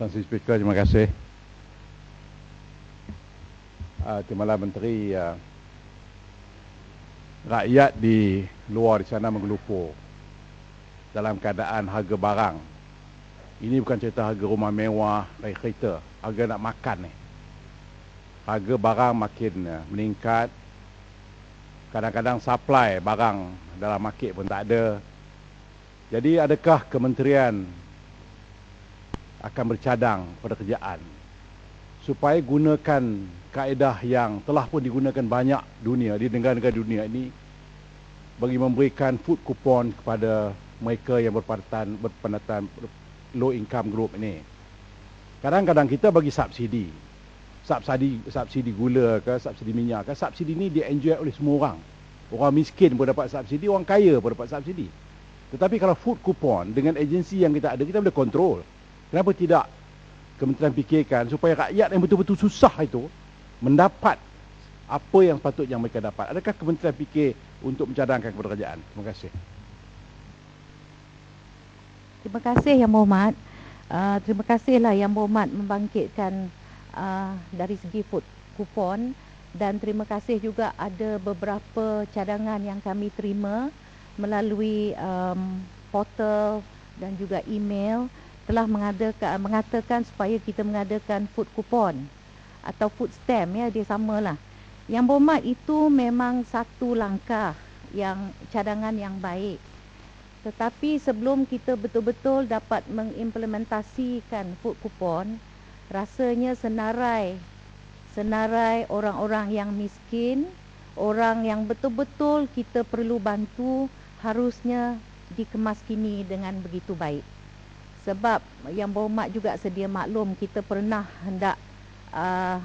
Tuan Sri Speaker, terima kasih. Uh, Timbalan Menteri, uh, rakyat di luar di sana menggelupur dalam keadaan harga barang. Ini bukan cerita harga rumah mewah, naik kereta, harga nak makan ni. Harga barang makin uh, meningkat. Kadang-kadang supply barang dalam market pun tak ada. Jadi adakah kementerian akan bercadang pada kerjaan supaya gunakan kaedah yang telah pun digunakan banyak dunia di negara-negara dunia ini bagi memberikan food coupon kepada mereka yang berpandatan berpandatan low income group ini. Kadang-kadang kita bagi subsidi. Subsidi subsidi gula ke, subsidi minyak ke, subsidi ini dia enjoy oleh semua orang. Orang miskin pun dapat subsidi, orang kaya pun dapat subsidi. Tetapi kalau food coupon dengan agensi yang kita ada, kita boleh kontrol. Kenapa tidak kementerian fikirkan supaya rakyat yang betul-betul susah itu mendapat apa yang patutnya mereka dapat. Adakah kementerian fikir untuk mencadangkan kepada kerajaan? Terima kasih. Terima kasih Yang Berhormat. Uh, terima kasihlah Yang Berhormat membangkitkan uh, dari segi food kupon dan terima kasih juga ada beberapa cadangan yang kami terima melalui um, portal dan juga email telah mengadakan mengatakan supaya kita mengadakan food coupon atau food stamp ya dia samalah. Yang berhormat itu memang satu langkah yang cadangan yang baik. Tetapi sebelum kita betul-betul dapat mengimplementasikan food coupon, rasanya senarai senarai orang-orang yang miskin, orang yang betul-betul kita perlu bantu harusnya dikemas kini dengan begitu baik sebab yang berhormat juga sedia maklum kita pernah hendak uh,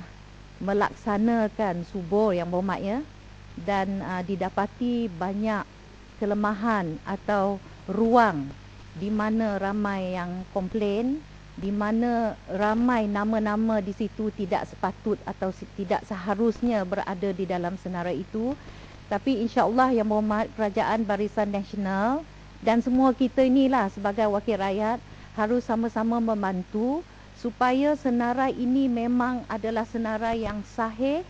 melaksanakan subur yang berhormat ya. Dan uh, didapati banyak kelemahan atau ruang di mana ramai yang komplain di mana ramai nama-nama di situ tidak sepatut atau tidak seharusnya berada di dalam senarai itu. Tapi insya-Allah yang berhormat kerajaan Barisan Nasional dan semua kita inilah sebagai wakil rakyat harus sama-sama membantu supaya senarai ini memang adalah senarai yang sahih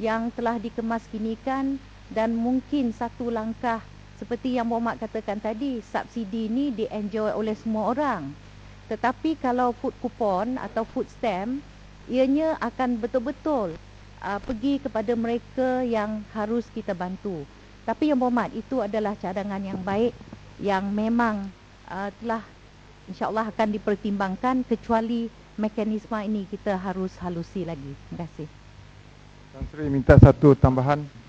yang telah dikemas kinikan dan mungkin satu langkah seperti yang Muhammad katakan tadi subsidi ini di-enjoy oleh semua orang. Tetapi kalau food coupon atau food stamp ianya akan betul-betul uh, pergi kepada mereka yang harus kita bantu. Tapi yang Muhammad itu adalah cadangan yang baik yang memang uh, telah insyaAllah akan dipertimbangkan kecuali mekanisme ini kita harus halusi lagi. Terima kasih. Tan Sri minta satu tambahan.